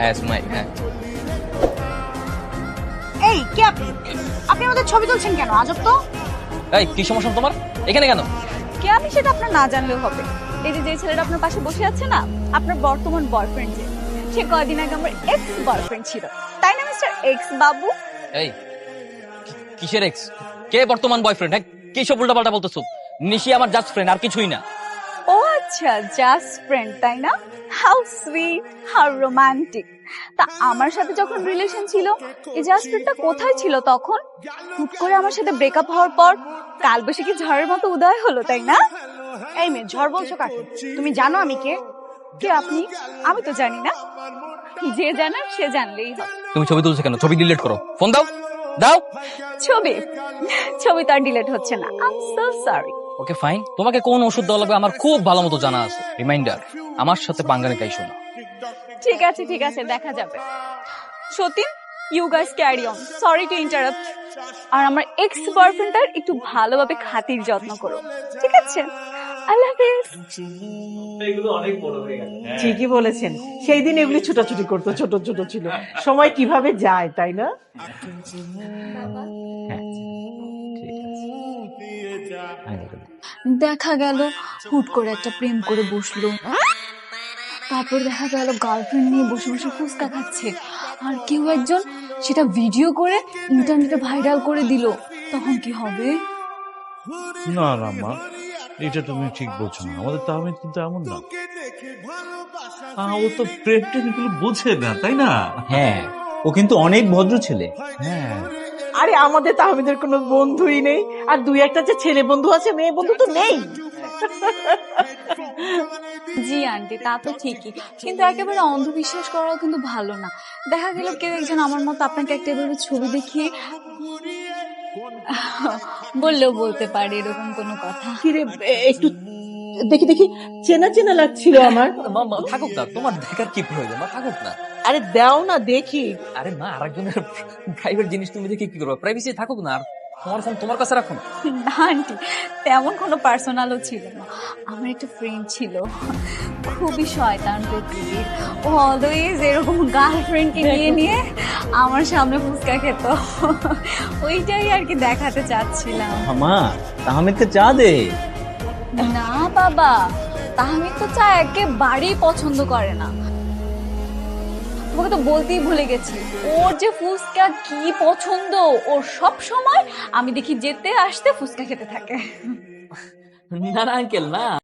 হ্যাঁ হ্যাঁ। এই কে আপনি? আপনি আমাদের ছবি তুলছেন কেন? আজব তো। এই কি সমস্যা তোমার? এখানে কেন? কে আমি সেটা আপনার না জানলেও হবে। এই যে যে ছেলেটা আপনার পাশে বসে আছে না আপনার বর্তমান বয়ফ্রেন্ড যে সে কয়দিন আগে আমার এক্স বয়ফ্রেন্ড ছিল। তাই না মিস্টার এক্স বাবু? এই কিসের এক্স কে বর্তমান বয়ফ্রেন্ড হ্যাঁ কি সব উল্টাপাল্টা বলতেছো? নিশি আমার জাস্ট ফ্রেন্ড আর কিছুই না। আচ্ছা জাস্ট ফ্রেন্ড তাই না? হাউ সুইট হাউ রোমান্টিক তা আমার সাথে যখন রিলেশন ছিল, এই জাস্ট ফ্রেন্ডটা কোথায় ছিল তখন? হুট করে আমার সাথে ব্রেকআপ হওয়ার পর, কাল বৈশাখী ঝড়ের মতো উদয় হলো, তাই না? এই মেয়ে, ঝড় বলছো কাকে? তুমি জানো আমি কে? কে আপনি? আমি তো জানি না। যে জানার, সে জানলেই হবে তুমি ছবি তুলছো কেন? ছবি ডিলিট করো। ফোন দাও। দাও। ছবি। ছবি তো আর ডিলেট হচ্ছে না। I so sorry okay fine তোমাকে কোন ওষুধ দেওয়া লাগবে আমার খুব ভালো মতো জানা আছে। রিমাইন্ডার আমার সাথে পাঙ্গানে গাইছো না ঠিক আছে ঠিক আছে দেখা যাবে। সতীন you guys carry on sorry to interrupt আর আমার এক্স বয়ফ্রেন্ডটার একটু ভালোভাবে খাতির যত্ন করো। ঠিক আছে? আল্লাহ ঠিকই বলেছেন। সেই দিন এগুলি ছুটাছুটি করতো ছোট ছোট ছিল। সময় কীভাবে যায় তাই না? দেখা গেল হুট করে একটা প্রেম করে বসল। তারপর দেখা গেল গার্লফ্রেন্ড নিয়ে বসে বসে ফুচকা খাচ্ছে। আর কেউ একজন সেটা ভিডিও করে ইন্টারনেটে ভাইরাল করে দিল। তখন কি হবে? না না মা। এটা তুমি ঠিক বলছো না। আমাদের তাহমিদ কিন্তু এমন না। ও তো প্রেম টেম এগুলো বোঝে না তাই না? হ্যাঁ ও কিন্তু অনেক ভদ্র ছেলে। হ্যাঁ। আরে আমাদের তাহমিদের কোনো বন্ধুই নেই। আর দুই একটা যে ছেলে বন্ধু আছে মেয়ে বন্ধু তো নেই। জি আন্টি তা তো ঠিকই। কিন্তু একেবারে অন্ধবিশ্বাস করাও কিন্তু ভালো না। দেখা গেল কেউ একজন আমার মতো আপনাকে একটা এভাবে ছবি দেখিয়ে বললেও বলতে পারে এরকম কোনো কথা। কিরে একটু দেখি দেখি চেনা চেনা লাগছিল আমার। মা মা থাকুক না তোমার দেখার কি প্রয়োজন? মা থাকুক না। আরে দাও না দেখি। আরে মা আরেকজনের প্রাইভেট জিনিস তুমি দেখি কি করবে? প্রাইভেসি থাকুক না আর। তোমার ফোন তোমার কাছে রাখো না। আন্টি তেমন কোনো পার্সোনালও ছিল না। আমার একটা ফ্রেন্ড ছিল। খুবই শয়তান প্রকৃতির। ও অলওয়েজ এরকম গার্লফ্রেন্ডকে নিয়ে নিয়ে আমার সামনে ফুচকা খেত। ওইটাই আর কি দেখাতে চাচ্ছিলাম। মা তাহমিদকে চা দে। না বাবা তাহমিদ তো চা একেবারেই পছন্দ করে না। তোমাকে তো বলতেই ভুলে গেছি। ওর যে ফুচকা কি পছন্দ? ওর সব সময় আমি দেখি যেতে আসতে ফুচকা খেতে থাকে। না না, আঙ্কেল, না।